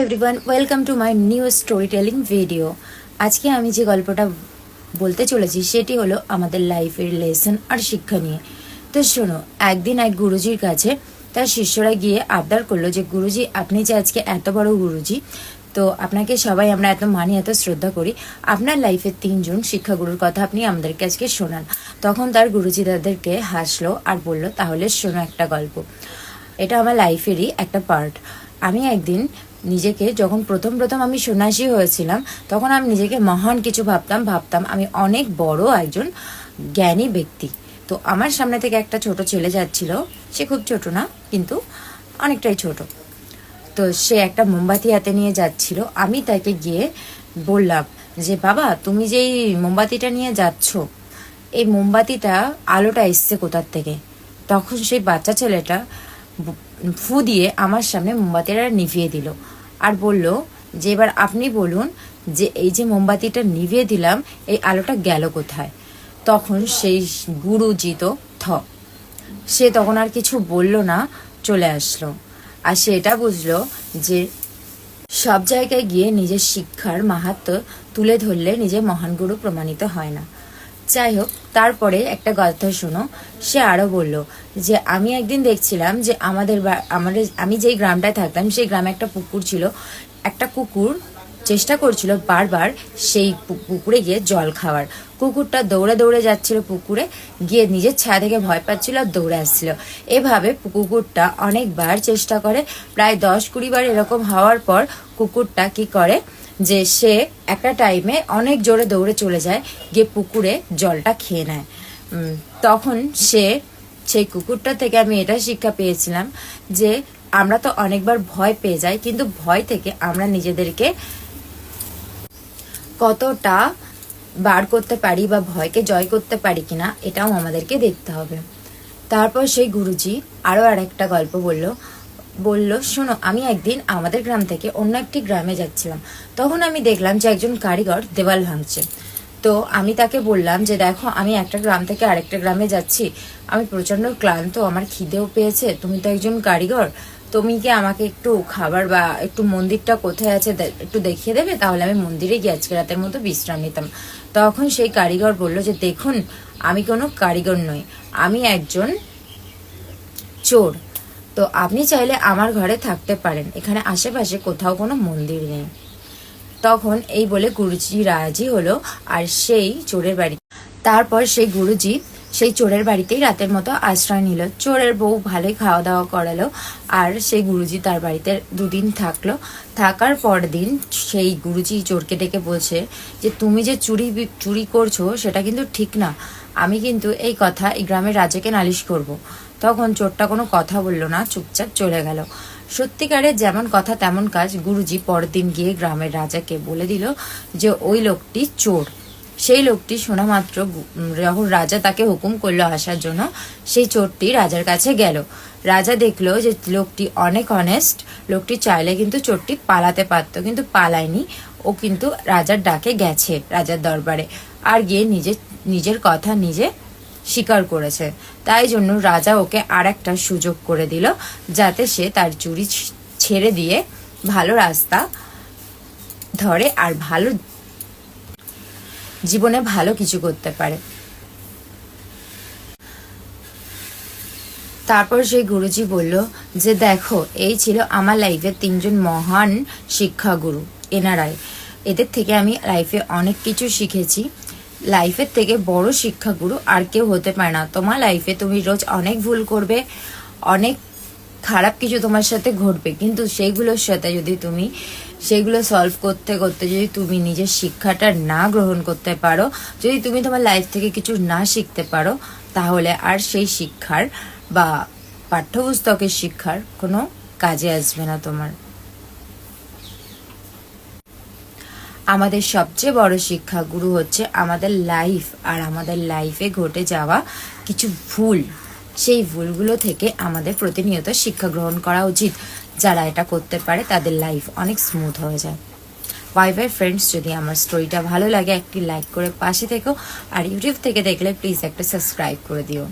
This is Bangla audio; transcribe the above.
Everyone welcome to my new storytelling video আজকে আমি যে গল্পটা বলতে চলেছি, সেটি হলো আমাদের লাইফের লেসন আর শিক্ষা নিয়ে। তো শোনো, একদিন এক গুরুজির কাছে তার শিষ্যরা গিয়ে আবদার করল যে, গুরুজি, আপনি যে আজকে এত বড় গুরুজি, তো আপনাকে সবাই আমরা এত মানি, এত শ্রদ্ধা করি, আপনার লাইফের তিনজন শিক্ষাগুরুর কথা আপনি আমাদেরকে আজকে শোনান। তখন তার গুরুজি তাদেরকে হাসলো আর বলল, তাহলে শোনো একটা গল্প। এটা আমার লাইফেরই একটা পার্ট আমি একদিন নিজেকে যখন প্রথম প্রথম আমি সন্ন্যাসী হয়েছিলাম, তখন আমি নিজেকে মহান কিছু ভাবতাম ভাবতাম আমি অনেক বড় একজন জ্ঞানী ব্যক্তি। তো আমার সামনে থেকে একটা ছোট ছেলে যাচ্ছিল, সে খুব ছোট না, কিন্তু অনেকটাই ছোট। তো সে একটা মোমবাতি হাতে নিয়ে যাচ্ছিল। আমি তাকে গিয়ে বললাম যে, বাবা, তুমি যেই মোমবাতিটা নিয়ে যাচ্ছ, এই মোমবাতিটা আলোটা এসছে কোথার থেকে? তখন সেই বাচ্চা ছেলেটা ফু দিয়ে আমার সামনে মোমবাতিটা নিভিয়ে দিল। আর বলল যে এবার আপনি বলুন যে এই যে মোমবাতিটা নিভিয়ে দিলাম, এই আলোটা গেল কোথায়? তখন সেই গুরুজি তো থ। সে তখন আর কিছু বলল না, চলে আসলো। আর সে এটা বুঝলো যে সব জায়গায় গিয়ে নিজের শিক্ষার মাহাত্ম তুলে ধরলে নিজে মহান গুরু প্রমাণিত হয় না। যাই হোক, তারপরে একটা কথা শোনো। সে আরও বলল যে, আমি একদিন দেখছিলাম যে আমাদের আমাদের, আমি যেই গ্রামটায় থাকতাম, সেই গ্রামে একটা পুকুর ছিল। একটা কুকুর চেষ্টা করছিল বারবার সেই পুকুরে গিয়ে জল খাওয়ার। কুকুরটা দৌড়ে দৌড়ে যাচ্ছিল পুকুরে, গিয়ে নিজের ছায়া থেকে ভয় পাচ্ছিল আর দৌড়ে আসছিল। এভাবে কুকুরটা অনেকবার চেষ্টা করে। প্রায় দশ কুড়ি বার এরকম হওয়ার পর কুকুরটা কি করে যে সে একটা টাইমে অনেক জোরে দৌড়ে চলে যায়, গিয়ে পুকুরে জলটা খেয়ে নেয়। তখন সে, সেই কুকুরটা থেকে আমি এটা শিক্ষা পেয়েছিলাম যে আমরা তো অনেকবার ভয় পেয়ে যাই, কিন্তু ভয় থেকে আমরা নিজেদেরকে কতটা বার করতে পারি বা ভয়কে জয় করতে পারি কিনা, এটাও আমাদেরকে দেখতে হবে। তারপর সেই গুরুজি আরও আর একটা গল্প বলল বলল, শোনো, আমি একদিন আমাদের গ্রাম থেকে অন্য একটি গ্রামে যাচ্ছিলাম। তখন আমি দেখলাম যে একজন কারিগর দেওয়াল ভাঙছে। তো আমি তাকে বললাম যে, দেখো, আমি একটা গ্রাম থেকে আরেকটা গ্রামে যাচ্ছি। আমি প্রচণ্ড ক্লান্ত, আমার খিদেও পেয়েছে। তুমি তো একজন কারিগর। তুমি কি আমাকে একটু খাবার বা একটু মন্দিরটা কোথায় আছে একটু দেখিয়ে দেবে? তাহলে আমি মন্দিরে গিয়ে আজকে রাতের মতো বিশ্রাম নিতাম। তখন সেই কারিগর বলল যে, দেখুন, আমি কোনো কারিগর নই। আমি একজন চোর। তো আপনি চাইলে আমার ঘরে থাকতে পারেন। এখানে আশেপাশে কোথাও কোনো মন্দির নেই। তখন এই বলে গুরুজি রাজি হলো আর সেই চোরের বাড়ি তারপর সেই গুরুজি সেই চোরের বাড়িতেই রাতের মতো আশ্রয় নিল। চোরের বউ ভালোই খাওয়া দাওয়া করালো আর সেই গুরুজি তার বাড়িতে দুদিন থাকল। থাকার পর দিন সেই গুরুজি চোরকে ডেকে বলছে যে, তুমি যে চুরি চুরি করছ সেটা কিন্তু ঠিক না। আমি কিন্তু এই কথা এই গ্রামের রাজাকে নালিশ করব। তখন চোরটা কোনো কথা বলল না, চুপচাপ চলে গেল। সত্যিকারের যেমন কথা তেমন কাজ গুরুজি পরদিন গিয়ে গ্রামের রাজাকে বলে দিল যে, ওই লোকটি চোর। সেই লোকটি শোনা মাত্র যখন রাজা তাকে হুকুম করল আসার জন্য, সেই চোরটি রাজার কাছে গেল। রাজা দেখল যে লোকটি অনেক অনেস্ট লোকটি চাইলে কিন্তু চোরটি পালাতে পারতো, কিন্তু পালায়নি। ও কিন্তু রাজার ডাকে গেছে, রাজার দরবারে। আর গিয়ে নিজের নিজের কথা নিজে স্বীকার করেছে। তাই জন্য রাজা ওকে আর একটা সুযোগ করে দিল, যাতে সে তার চুরি ছেড়ে দিয়ে ভালো রাস্তা ধরে আর ভালো জীবনে ভালো কিছু করতে পারে। তারপর সেই গুরুজি বলল যে, দেখো, এই ছিল আমার লাইফের তিনজন মহান শিক্ষাগুরু, এনারাই। এদের থেকে আমি লাইফে অনেক কিছু শিখেছি। লাইফের থেকে বড় শিক্ষাগুরু আর কেউ হতে পারে না। তোমার লাইফে তুমি রোজ অনেক ভুল করবে, অনেক খারাপ কিছু তোমার সাথে ঘটবে। কিন্তু সেইগুলোর সাথে যদি তুমি সেগুলো সলভ করতে করতে যদি তুমি নিজের শিক্ষাটা না গ্রহণ করতে পারো, যদি তুমি তোমার লাইফ থেকে কিছু না শিখতে পারো, তাহলে আর সেই শিক্ষার বা পাঠ্যপুস্তকের শিক্ষার কোনো কাজে আসবে না তোমার। আমাদের সবচেয়ে বড় শিক্ষা গুরু হচ্ছে আমাদের লাইফ আর আমাদের লাইফে ঘটে যাওয়া কিছু ভুল। সেই ভুলগুলো থেকে আমাদের প্রতিনিয়ত শিক্ষা গ্রহণ করা উচিত। যারা এটা করতে পারে, তাদের লাইফ অনেক স্মুথ হয়ে যায়। বাই বাই ফ্রেন্ডস যদি আমার স্টোরিটা ভালো লাগে, একটি লাইক করে পাশে থেকো। আর ইউটিউব থেকে দেখলে প্লিজ একটা সাবস্ক্রাইব করে দিও।